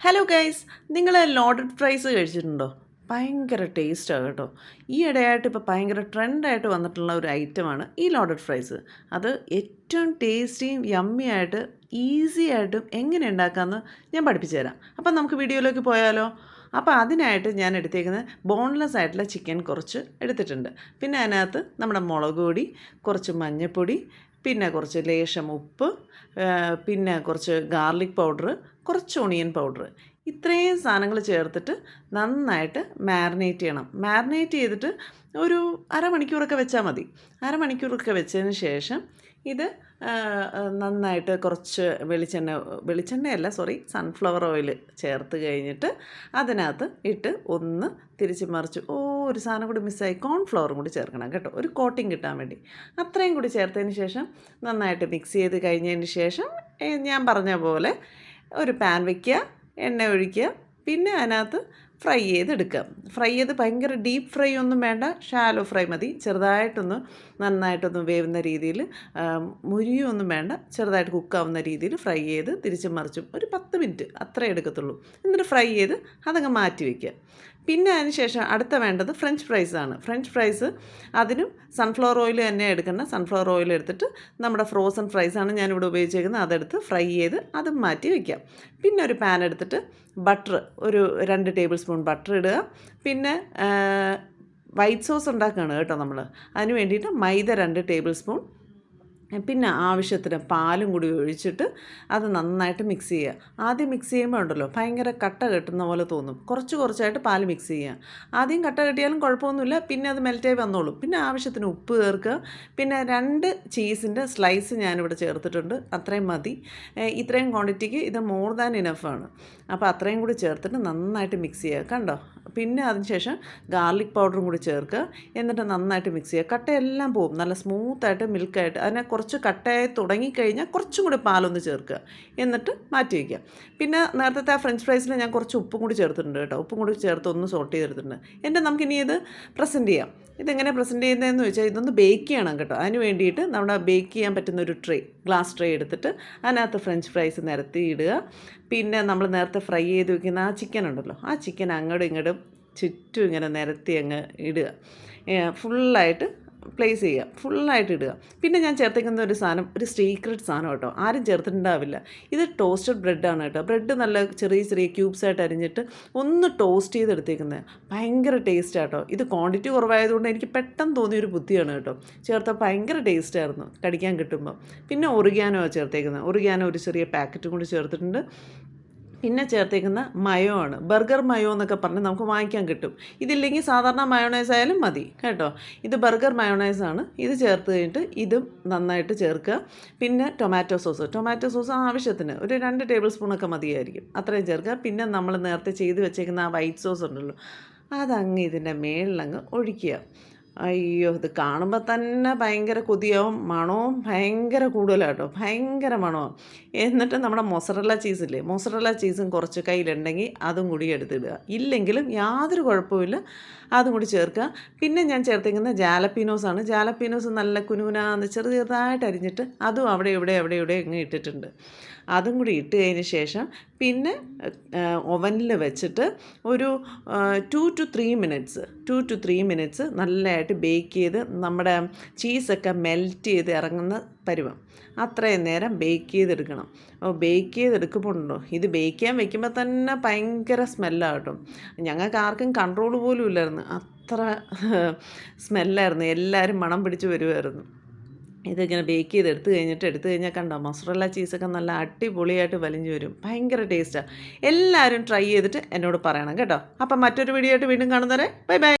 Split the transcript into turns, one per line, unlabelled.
Hello guys നിങ്ങൾ loaded fries കഴിച്ചിട്ടുണ്ടോ? ഭയങ്കര ടേസ്റ്റാണ് കേട്ടോ. ഈ ഇടയായിട്ട് ഇപ്പോൾ ഭയങ്കര ട്രെൻഡായിട്ട് വന്നിട്ടുള്ള ഒരു ഐറ്റമാണ് ഈ ലോഡഡ് ഫ്രൈസ് അത് ഏറ്റവും ടേസ്റ്റിയും യമ്മി ആയിട്ട് ഈസി ആയിട്ടും എങ്ങനെ ഉണ്ടാക്കാമെന്ന് ഞാൻ പഠിപ്പിച്ചു തരാം. അപ്പം നമുക്ക് വീഡിയോയിലേക്ക് പോയാലോ? അപ്പോൾ അതിനായിട്ട് ഞാൻ എടുത്തേക്കുന്നത് ബോൺലെസ് ആയിട്ടുള്ള ചിക്കൻ കുറച്ച് എടുത്തിട്ടുണ്ട്. പിന്നെ അതിനകത്ത് നമ്മുടെ മുളക് പൊടി കുറച്ച് മഞ്ഞൾപ്പൊടി പിന്നെ കുറച്ച് ലേശം ഉപ്പ് പിന്നെ കുറച്ച് ഗാർലിക് പൗഡർ കുറച്ച് ഒണിയൻ പൗഡർ ഇത്രയും സാധനങ്ങൾ ചേർത്തിട്ട് നന്നായിട്ട് മാരിനേറ്റ് ചെയ്യണം. മാരിനേറ്റ് ചെയ്തിട്ട് ഒരു അരമണിക്കൂറൊക്കെ വെച്ചാൽ മതി. അരമണിക്കൂറൊക്കെ വെച്ചതിന് ശേഷം ഇത് നന്നായിട്ട് കുറച്ച് വെളിച്ചെണ്ണ വെളിച്ചെണ്ണയല്ല സോറി സൺഫ്ലവർ ഓയിൽ ചേർത്ത് കഴിഞ്ഞിട്ട് അതിനകത്ത് ഇട്ട് ഒന്ന് തിരിച്ച് മറിച്ച് ഓ ഒരു സാധനം കൂടി മിസ്സായി കോൺഫ്ലവറും കൂടി ചേർക്കണം കേട്ടോ. ഒരു കോട്ടിങ് കിട്ടാൻ വേണ്ടി. അത്രയും കൂടി ചേർത്തതിന് ശേഷം നന്നായിട്ട് മിക്സ് ചെയ്ത് കഴിഞ്ഞതിന് ശേഷം ഞാൻ പറഞ്ഞ പോലെ ഒരു പാൻ വയ്ക്കുക എണ്ണ ഒഴിക്കുക പിന്നെ അതിനകത്ത് ഫ്രൈ ചെയ്തെടുക്കുക. ഫ്രൈ ചെയ്ത് ഭയങ്കര ഡീപ്പ് ഫ്രൈ ഒന്നും വേണ്ട. ഷാലോ ഫ്രൈ മതി. ചെറുതായിട്ടൊന്ന് നന്നായിട്ടൊന്ന് വേവുന്ന രീതിയിൽ മുരിയൊന്നും വേണ്ട. ചെറുതായിട്ട് കുക്കാവുന്ന രീതിയിൽ ഫ്രൈ ചെയ്ത് തിരിച്ചും മറിച്ചും. ഒരു പത്ത് മിനിറ്റ് അത്രേ എടുക്കത്തുള്ളൂ. എന്നിട്ട് ഫ്രൈ ചെയ്ത് അതങ്ങ് മാറ്റി വയ്ക്കുക പിന്നെ അതിന് ശേഷം അടുത്ത വേണ്ടത് ഫ്രഞ്ച് ഫ്രൈസ് ആണ്. ഫ്രഞ്ച് ഫ്രൈസ് അതിനും സൺഫ്ലവർ ഓയിൽ തന്നെ എടുക്കണം സൺഫ്ലവർ ഓയിൽ എടുത്തിട്ട് നമ്മുടെ ഫ്രോസൺ ഫ്രൈസ് ആണ് ഞാനിവിടെ ഉപയോഗിച്ചേക്കുന്നത്. അതെടുത്ത് ഫ്രൈ ചെയ്ത് അത് മാറ്റി വയ്ക്കാം പിന്നെ ഒരു പാൻ എടുത്തിട്ട് ബട്ടർ ഒരു രണ്ട് ടേബിൾ സ്പൂൺ ബട്ടർ ഇടുക. പിന്നെ വൈറ്റ് സോസ് ഉണ്ടാക്കുകയാണ് കേട്ടോ നമ്മൾ അതിന് വേണ്ടിയിട്ട് മൈദ രണ്ട് ടേബിൾ സ്പൂൺ പിന്നെ ആവശ്യത്തിന് പാലും കൂടി ഒഴിച്ചിട്ട് അത് നന്നായിട്ട് മിക്സ് ചെയ്യുക. ആദ്യം മിക്സ് ചെയ്യുമ്പോൾ ഉണ്ടല്ലോ ഭയങ്കര കട്ട കെട്ടുന്ന പോലെ തോന്നും. കുറച്ച് കുറച്ചായിട്ട് പാൽ മിക്സ് ചെയ്യുക. ആദ്യം കട്ട കെട്ടിയാലും കുഴപ്പമൊന്നുമില്ല പിന്നെ അത് മെൽറ്റായി വന്നോളും. പിന്നെ ആവശ്യത്തിന് ഉപ്പ് ചേർക്കുക. പിന്നെ രണ്ട് ചീസിന്റെ സ്ലൈസ് ഞാനിവിടെ ചേർത്തിട്ടുണ്ട്. അത്രയും മതി. ഇത്രയും ക്വാണ്ടിറ്റിക്ക് ഇത് മോർ ദാൻ ഇനഫാണ് അപ്പോൾ അത്രയും കൂടി ചേർത്തിട്ട് നന്നായിട്ട് മിക്സ് ചെയ്യുക. കണ്ടോ? പിന്നെ അതിന് ശേഷം ഗാർലിക് പൗഡറും കൂടി ചേർക്കുക. എന്നിട്ട് നന്നായിട്ട് മിക്സ് ചെയ്യുക. കട്ടയെല്ലാം പോവും. നല്ല സ്മൂത്തായിട്ട് മിൽക്കായിട്ട്. അതിനെ കുറച്ച് കട്ടയായി തുടങ്ങിക്കഴിഞ്ഞാൽ കുറച്ചും കൂടി പാലൊന്ന് ചേർക്കുക. എന്നിട്ട് മാറ്റി വയ്ക്കുക. പിന്നെ നേരത്തെ ആ ഫ്രഞ്ച് ഫ്രൈസിൽ ഞാൻ കുറച്ച് ഉപ്പും കൂടി ചേർത്തിട്ടുണ്ട് കേട്ടോ. ഉപ്പും കൂടി ചേർത്ത് ഒന്ന് സോട്ട് ചെയ്തെടുത്തിട്ടുണ്ട്. എന്നിട്ട് നമുക്കിനി ഇത് പ്രസന്റ് ചെയ്യാം. ഇതെങ്ങനെ പ്രസന്റ് ചെയ്യുന്നതെന്ന് വെച്ചാൽ ഇതൊന്ന് ബേക്ക് ചെയ്യണം കേട്ടോ. അതിന് വേണ്ടിയിട്ട് നമ്മുടെ ബേക്ക് ചെയ്യാൻ പറ്റുന്ന ഒരു ട്രേ ഗ്ലാസ് ട്രേ എടുത്തിട്ട് അതിനകത്ത് ഫ്രഞ്ച് ഫ്രൈസ് നിരത്തി ഇടുക. പിന്നെ നമ്മൾ നേരത്തെ ഫ്രൈ ചെയ്ത് വെക്കുന്ന ആ ചിക്കൻ ഉണ്ടല്ലോ. ആ ചിക്കൻ അങ്ങോട്ടും ഇങ്ങോട്ടും ചുറ്റും ഇങ്ങനെ നിരത്തി അങ്ങ് ഇടുക. ഫുള്ളായിട്ട് പ്ലേസ് ചെയ്യുക. ഫുള്ളായിട്ട് ഇടുക. പിന്നെ ഞാൻ ചേർത്തേക്കുന്ന ഒരു സാധനം ഒരു സീക്രട്ട് സാധനം കേട്ടോ. ആരും ചേർത്തിട്ടുണ്ടാവില്ല. ഇത് ടോസ്റ്റഡ് ബ്രെഡാണ് കേട്ടോ. ബ്രെഡ് നല്ല ചെറിയ ചെറിയ ക്യൂബ്സ് ആയിട്ട് അരിഞ്ഞിട്ട് ഒന്ന് ടോസ്റ്റ് ചെയ്ത് ചെയ്തെടുത്തേക്കുന്നത് ഭയങ്കര ടേസ്റ്റ് ആട്ടോ. ഇത് ക്വാണ്ടിറ്റി കുറവായതുകൊണ്ട് എനിക്ക് പെട്ടെന്ന് തോന്നിയ ഒരു ബുദ്ധിയാണ് കേട്ടോ. ചേർത്ത ഭയങ്കര ടേസ്റ്റ് ആയിരുന്നു. കടിക്കാൻ കിട്ടുമ്പോൾ പിന്നെ ഒറിഗാനോ ചേർത്തേക്കുന്നത്. ഒറിഗാനോ ഒരു ചെറിയ പാക്കറ്റും കൂടി ചേർത്തിട്ടുണ്ട്. പിന്നെ ചേർത്തേക്കുന്ന മയോ ആണ് ബർഗർ മയോ എന്നൊക്കെ പറഞ്ഞ് നമുക്ക് വാങ്ങിക്കാൻ കിട്ടും. ഇതില്ലെങ്കിൽ സാധാരണ മയോണൈസ് ആയാലും മതി കേട്ടോ? ഇത് ബർഗർ മയോണൈസ് ആണ്. ഇത് ചേർത്ത് കഴിഞ്ഞിട്ട് ഇതും നന്നായിട്ട് ചേർക്കുക. പിന്നെ ടൊമാറ്റോ സോസ്. ടൊമാറ്റോ സോസ് ആവശ്യത്തിന് ഒരു രണ്ട് ടേബിൾ സ്പൂണൊക്കെ മതിയായിരിക്കും. അത്രയും ചേർക്കുക. പിന്നെ നമ്മൾ നേരത്തെ ചെയ്ത് വെച്ചേക്കുന്ന ആ വൈറ്റ് സോസ് ഉണ്ടല്ലോ അതങ്ങ് ഇതിന്റെ മേളിലങ്ങ് ഒഴിക്കുക. അയ്യോ ഇത് കാണുമ്പോൾ തന്നെ ഭയങ്കര കൊതിയാവും മണവും ഭയങ്കര കൂടുതലാട്ടോ ഭയങ്കര മണവും. എന്നിട്ട് നമ്മുടെ മൊസറല്ല ചീസില്ലേ മൊസറല്ല ചീസും കുറച്ച് കയ്യിലുണ്ടെങ്കിൽ അതും കൂടി എടുത്തിടുക. ഇല്ലെങ്കിലും യാതൊരു കുഴപ്പമില്ല അതും കൂടി ചേർക്കുക. പിന്നെ ഞാൻ ചേർത്തിരിക്കുന്ന ജാലപ്പീനോസാണ് ജാലപ്പീനോസ് നല്ല കുനുകുനാന്ന് ചെറു ചെറുതായിട്ട് അരിഞ്ഞിട്ട് അതും അവിടെ ഇവിടെ അവിടെ ഇവിടെ ഇങ്ങനെ ഇട്ടിട്ടുണ്ട്. അതും കൂടി ഇട്ട് കഴിഞ്ഞ ശേഷം പിന്നെ ഓവനിൽ വെച്ചിട്ട് ഒരു two two three minutes two two three minutes നല്ലതായിട്ട് ബേക്ക് ചെയ്ത് നമ്മുടെ ചീസൊക്കെ മെൽറ്റ് ചെയ്ത് ഇറങ്ങുന്ന പരുവം. അത്രയും നേരം ബേക്ക് ചെയ്തെടുക്കണം. അപ്പോൾ ബേക്ക് ചെയ്തെടുക്കുമ്പോൾ ഉണ്ടോ? ഇത് ബേക്ക് ചെയ്യാൻ വെക്കുമ്പോൾ തന്നെ ഭയങ്കര സ്മെല്ലാകട്ടും കേട്ടോ. ഞങ്ങൾക്ക് ആർക്കും കൺട്രോൾ പോലും ഇല്ലായിരുന്നു. അത്ര സ്മെല്ലായിരുന്നു എല്ലാവരും മണം പിടിച്ച് വരുമായിരുന്നു ഇതിങ്ങനെ ബേക്ക് ചെയ്ത് എടുത്തു കഴിഞ്ഞിട്ട് എടുത്തു കഴിഞ്ഞാൽ കണ്ടോ മൊസറല്ല ചീസൊക്കെ നല്ല അടിപൊളിയായിട്ട് വലിഞ്ഞു വരും. ഭയങ്കര ടേസ്റ്റാണ് എല്ലാവരും ട്രൈ ചെയ്തിട്ട് എന്നോട് പറയണം കേട്ടോ. അപ്പം മറ്റൊരു വീഡിയോ ആയിട്ട് വീണ്ടും കാണുന്നവരെ ബൈ ബൈ